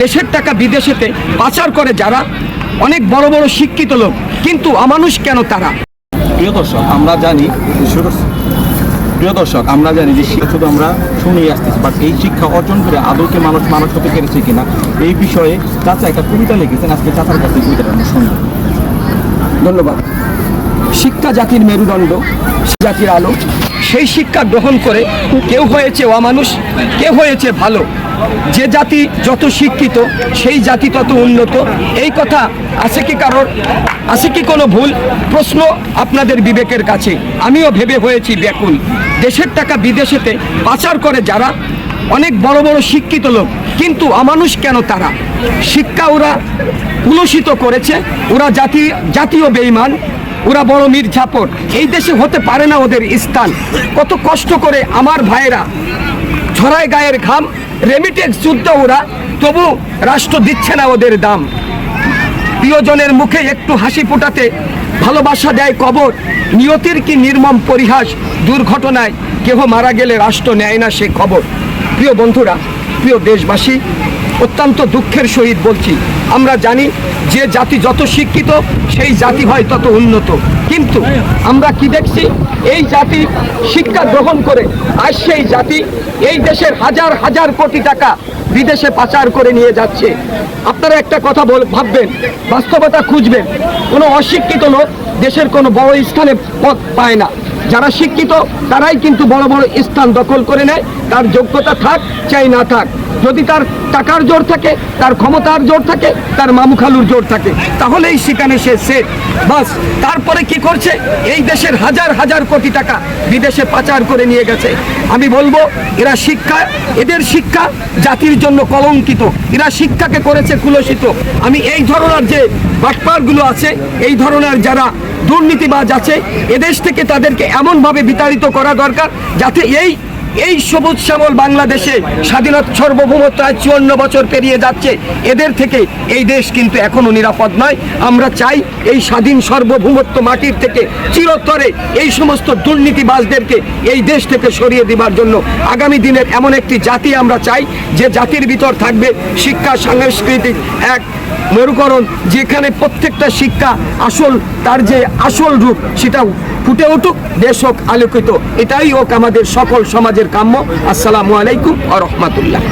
দেশের টাকা বিদেশেতে পাচার করে যারা অনেক বড় বড় শিক্ষিত লোক। কিন্তু অমানুষ কেন তারা? প্রিয় দর্শক আমরা জানি প্রিয় দর্শক আমরা জানি যে শিক্ষা শুধু আমরা শুনেই আসতেছি বাট এই শিক্ষা অর্জন করে আদৌকে মানুষ মানুষ হতে পেরেছে কিনা এই বিষয়ে চাচা একটা কবিতা লিখেছেন আজকে চাচার কাছে কবিতাটা আমরা শুনব। ধন্যবাদ। শিক্ষা জাতির মেরুদণ্ড জাতির আলো সেই শিক্ষা গ্রহণ করে কেউ হয়েছে অমানুষ কেউ হয়েছে ভালো। যে জাতি যত শিক্ষিত, সেই জাতি তত উন্নত। এই কথা আছে কি কারোর? আছে কি কোনো ভুল? প্রশ্ন আপনাদের বিবেকের কাছে। আমিও ভেবে হয়েছি ব্যাকুল। দেশের টাকা বিদেশেতে পাচার করে যারা, অনেক বড় বড় শিক্ষিত লোক। কিন্তু অমানুষ কেন তারা? শিক্ষা ওরা কুলসিত করেছে। ওরা জাতি, জাতীয় বেইমান ওরা বড় মির্জাপট এই দেশে হতে পারে না ওদের স্থান। কত কষ্ট করে আমার ভাইয়েরা ছড়ায় গায়ের ঘাম রেমিটেক্স যুদ্ধ ওরা, তবু রাষ্ট্র দিচ্ছে না ওদের দাম। প্রিয়জনের মুখে একটু হাসি ফোটাতে ভালোবাসা দেয় কবর। নিয়তির কি নির্মম পরিহাস দুর্ঘটনায় কেহ মারা গেলে রাষ্ট্র নেয় না সে খবর। প্রিয় বন্ধুরা, প্রিয় দেশবাসী অত্যন্ত দুঃখের সহিত বলছি, আমরা জানি যে জাতি যত শিক্ষিত, সেই জাতি হয় তত উন্নত। কিন্তু আমরা কি দেখছি? এই জাতি শিক্ষা গ্রহণ করে আর সেই জাতি এই দেশের হাজার হাজার কোটি টাকা বিদেশে পাচার করে নিয়ে যাচ্ছে। আপনারা একটা কথা বল, ভাববেন, বাস্তবতা খুঁজবেন। কোনো অশিক্ষিত লোক দেশের কোনো বড় স্থানে পথ পায় না। যারা শিক্ষিত, তারাই কিন্তু বড় বড় স্থান দখল করে নেয়। তার যোগ্যতা থাক, চাই না থাক। যদি তার টাকার জোর থাকে, তার ক্ষমতার জোর থাকে, তার মামুখালুর জোর থাকে, তাহলেই সেখানে সে সেট বাস, তারপরে কি করছে? এই দেশের হাজার হাজার কোটি টাকা বিদেশে পাচার করে নিয়ে গেছে। আমি বলব, এরা শিক্ষা, এদের শিক্ষা জাতির জন্য কলঙ্কিত। এরা শিক্ষাকে করেছে কুলসিত। আমি এই ধরনের যে বাটপারগুলো আছে, এই ধরনের যারা দুর্নীতিবাজ আছে, এদেশ থেকে তাদেরকে এমনভাবে বিতাড়িত করা দরকার, যাতে এই এই সবুজ শ্যামল বাংলাদেশে স্বাধীনতা সার্বভৌমত্ব আজ চুয়ান্ন বছর পেরিয়ে যাচ্ছে। এদের থেকে এই দেশ কিন্তু এখনও নিরাপদ নয়। আমরা চাই এই স্বাধীন সার্বভৌমত্ব মাটির থেকে চিরতরে এই সমস্ত দুর্নীতিবাজদেরকে এই দেশ থেকে সরিয়ে দেবার জন্য আগামী দিনের এমন একটি জাতি আমরা চাই, যে জাতির ভিতর থাকবে শিক্ষা, সাংস্কৃতিক এক মেরুকরণ, যেখানে প্রত্যেকটা শিক্ষা আসল, তার যে আসল রূপ সেটা ফুটে উঠুক, দেশ হোক আলোকিত। এটাই হোক আমাদের সকল সমাজের কাম্য। আসসালামু আলাইকুম আ রহমাতুল্লাহ।